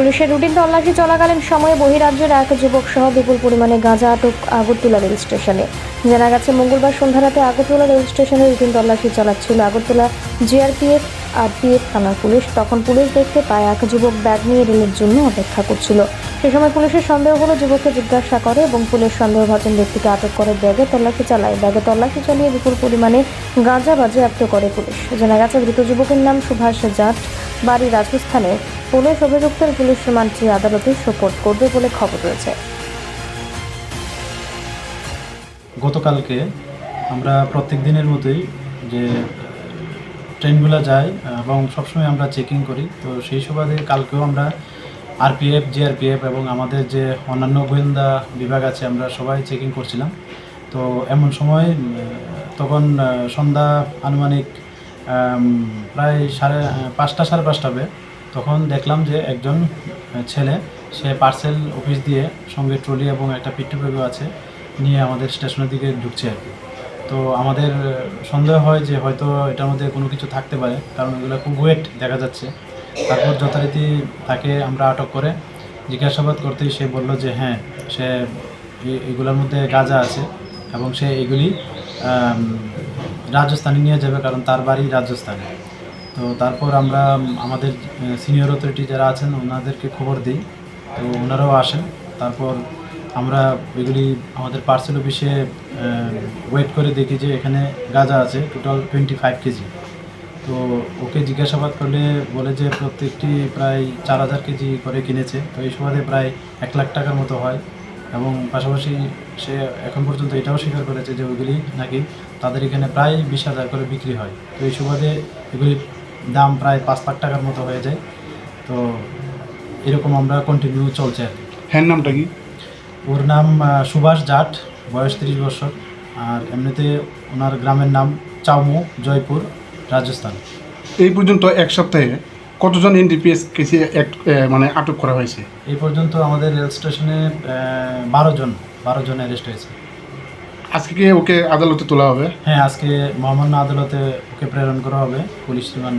পুলিশের রুটিন তল্লাশি চলাকালীন সময়ে বহিরাজ্যের এক যুবক সহ বিপুল পরিমাণে গাঁজা আটক আগরতলা রেল স্টেশনে। জানা গেছে, মঙ্গলবার সন্ধ্যা রাতে আগরতলা রেল স্টেশনে রুটিন তল্লাশি চালাচ্ছিল আগরতলা জিআরপিএফ আর পিএফ থানার পুলিশ। তখন পুলিশ দেখতে পায়, এক যুবক ব্যাগ নিয়ে রেলের জন্য অপেক্ষা করছিল। সে সময় পুলিশের সন্দেহ হলো, যুবককে জিজ্ঞাসা করে এবং পুলিশ সন্দেহভাজন ব্যক্তিকে আটক করে ব্যাগে তল্লাশি চালায়। ব্যাগে তল্লাশি চালিয়ে বিপুল পরিমাণে গাঁজা বাজে বাজেয়াপ্ত করে পুলিশ। জানা গেছে মৃত যুবকের নাম সুভাষ জাট, বাড়ি রাজস্থানে। পুলিশ অভিযুক্তের পুলিশ রিমান্ডটি আদালতে সোপর্দ করবে বলে খবর রয়েছে। গতকালকে আমরা প্রত্যেক দিনের মতোই যে ট্রেনগুলো যায় এবং সবসময় আমরা চেকিং করি। তো সেই সুবাদে কালকেও আমরা আরপিএফ, জিআরপিএফ এবং আমাদের যে অন্যান্য গোয়েন্দা বিভাগ আছে, আমরা সবাই চেকিং করছিলাম। তো এমন সময় তখন সন্ধ্যা আনুমানিক প্রায় সাড়ে পাঁচটা সাড়ে পাঁচটা তখন দেখলাম যে একজন ছেলে, সে পার্সেল অফিস দিয়ে সঙ্গে ট্রলি এবং একটা পিট্টু ব্যাগও আছে, নিয়ে আমাদের স্টেশনের দিকে ঢুকছে আর কি। তো আমাদের সন্দেহ হয় যে হয়তো এটার মধ্যে কোনো কিছু থাকতে পারে, কারণ এগুলো খুব ওয়েট দেখা যাচ্ছে। তারপর যথারীতি তাকে আমরা আটক করে জিজ্ঞাসাবাদ করতেই সে বলল যে হ্যাঁ সে এগুলোর মধ্যে গাঁজা আছে এবং সে এগুলি রাজস্থানে নিয়ে যাবে কারণ তার বাড়ি রাজস্থানে। তো তারপর আমরা আমাদের সিনিয়র অথরিটি যারা আছেন, ওনাদেরকে খবর দিই। তো ওনারাও আসেন। তারপর আমরা এগুলি আমাদের পার্সেল অফিসে ওয়েট করে দেখি যে এখানে গাঁজা আছে টোটাল টোয়েন্টি ফাইভ কেজি। তো ওকে জিজ্ঞাসাবাদ করলে বলে যে প্রত্যেকটি প্রায় চার হাজার কেজি করে কিনেছে। তো এই সুবাদে প্রায় এক লাখ টাকার মতো হয়। এবং পাশাপাশি সে এখন পর্যন্ত এটাও স্বীকার করেছে যে ওইগুলি নাকি তাদের এখানে প্রায় বিশ হাজার করে বিক্রি হয়। তো এই সুবাদে এগুলির দাম প্রায় পাঁচ লাখ টাকার মতো হয়ে যায়। তো এরকম আমরা কন্টিনিউ চলছে আর কি। হ্যাঁ নামটা কি? ওর নাম সুভাষ জাট বয়স তিরিশ বছর। আর এমনিতে ওনার গ্রামের নাম চাউমো জয়পুর রাজস্থান। এই পর্যন্ত এক সপ্তাহে কতজন এনডিপিএস কেসে মানে আটক করা হয়েছে? এই পর্যন্ত আমাদের রেল স্টেশনে বারো জন বারো জন অ্যারেস্ট হয়েছে। আজকে কি ওকে আদালতে তোলা হবে? হ্যাঁ আজকে মহামান্য আদালতে ওকে প্রেরণ করা হবে, পুলিশ রিমান্ড